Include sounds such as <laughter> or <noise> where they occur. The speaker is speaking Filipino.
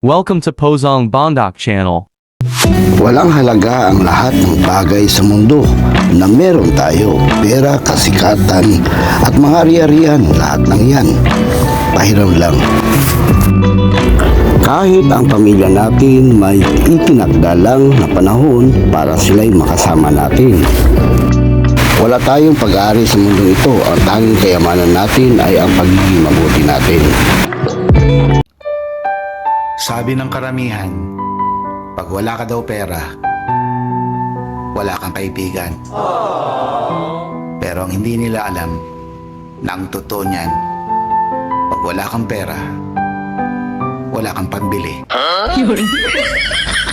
Welcome to Pozong Bondoc channel. Walang halaga ang lahat ng bagay sa mundo na meron tayo. Pera, kasikatan, at mga ari-arian, lahat ng yan. Pahiram lang. Kahit ang pamilya natin may itinakda lang na panahon para sila'y makasama natin. Wala tayong pag-aari sa mundo ito. Ang tanging kayamanan natin ay ang pagiging mabuti natin. Sabi ng karamihan, pag wala ka daw pera, wala kang kaibigan. Pero ang hindi nila alam na ang totoo niyan, pag wala kang pera, wala kang pambili. <laughs>